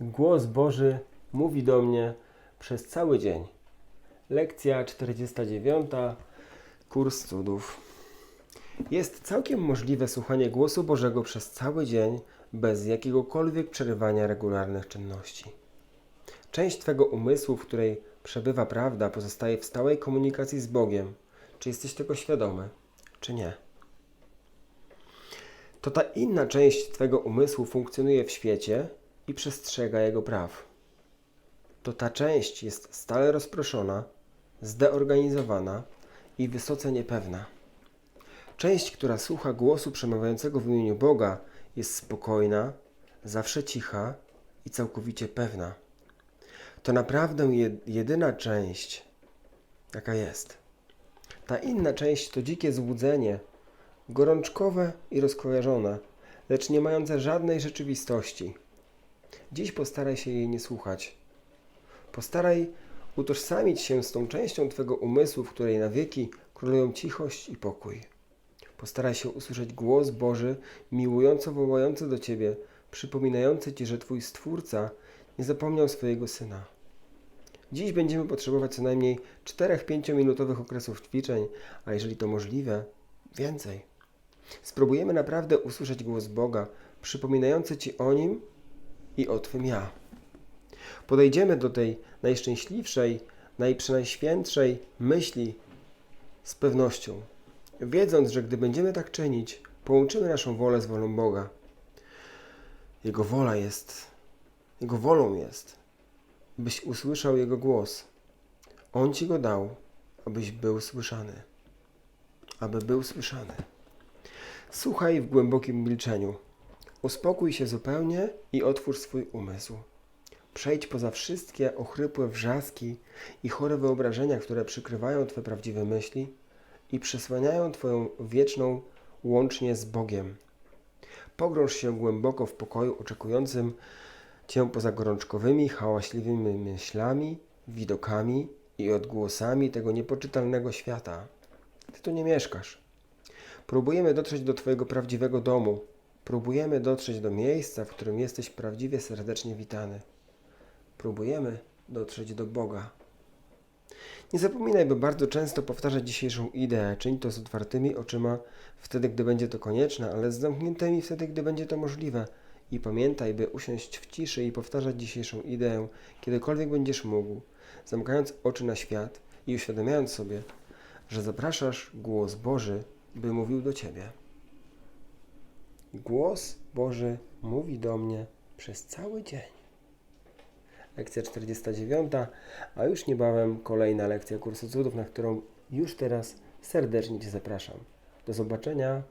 Głos Boży mówi do mnie przez cały dzień. Lekcja 49. Kurs cudów. Jest całkiem możliwe słuchanie głosu Bożego przez cały dzień bez jakiegokolwiek przerywania regularnych czynności. Część Twego umysłu, w której przebywa prawda, pozostaje w stałej komunikacji z Bogiem. Czy jesteś tego świadomy, czy nie? To ta inna część Twego umysłu funkcjonuje w świecie i przestrzega jego praw. To ta część jest stale rozproszona, zdeorganizowana i wysoce niepewna. Część, która słucha głosu przemawiającego w imieniu Boga, jest spokojna, zawsze cicha i całkowicie pewna. To naprawdę jed- jedyna część, jaka jest. Ta inna część to dzikie złudzenie, gorączkowe i rozkojarzone, lecz nie mające żadnej rzeczywistości. Dziś postaraj się jej nie słuchać. Postaraj utożsamić się z tą częścią Twego umysłu, w której na wieki królują cichość i pokój. Postaraj się usłyszeć głos Boży, miłująco wołający do Ciebie, przypominający Ci, że Twój Stwórca nie zapomniał swojego Syna. Dziś będziemy potrzebować co najmniej 4-5 minutowych okresów ćwiczeń, a jeżeli to możliwe, więcej. Spróbujemy naprawdę usłyszeć głos Boga, przypominający Ci o Nim i o Twym Ja. Podejdziemy do tej najszczęśliwszej, najprzenajświętszej myśli z pewnością, wiedząc, że gdy będziemy tak czynić, połączymy naszą wolę z wolą Boga. Jego wola jest, Jego wolą jest, byś usłyszał Jego głos. On Ci go dał, abyś był słyszany. Aby był słyszany. Słuchaj w głębokim milczeniu. Uspokój się zupełnie i otwórz swój umysł. Przejdź poza wszystkie ochrypłe wrzaski i chore wyobrażenia, które przykrywają Twe prawdziwe myśli i przesłaniają Twoją wieczną łącznie z Bogiem. Pogrąż się głęboko w pokoju oczekującym Cię poza gorączkowymi, hałaśliwymi myślami, widokami i odgłosami tego niepoczytalnego świata. Ty tu nie mieszkasz. Próbujemy dotrzeć do Twojego prawdziwego domu. Próbujemy dotrzeć do miejsca, w którym jesteś prawdziwie serdecznie witany. Próbujemy dotrzeć do Boga. Nie zapominaj, by bardzo często powtarzać dzisiejszą ideę. Czyń to z otwartymi oczyma wtedy, gdy będzie to konieczne, ale z zamkniętymi wtedy, gdy będzie to możliwe. I pamiętaj, by usiąść w ciszy i powtarzać dzisiejszą ideę, kiedykolwiek będziesz mógł, zamykając oczy na świat i uświadamiając sobie, że zapraszasz głos Boży, by mówił do Ciebie. Głos Boży mówi do mnie przez cały dzień. Lekcja 49, a już niebawem kolejna lekcja kursu cudów, na którą już teraz serdecznie Cię zapraszam. Do zobaczenia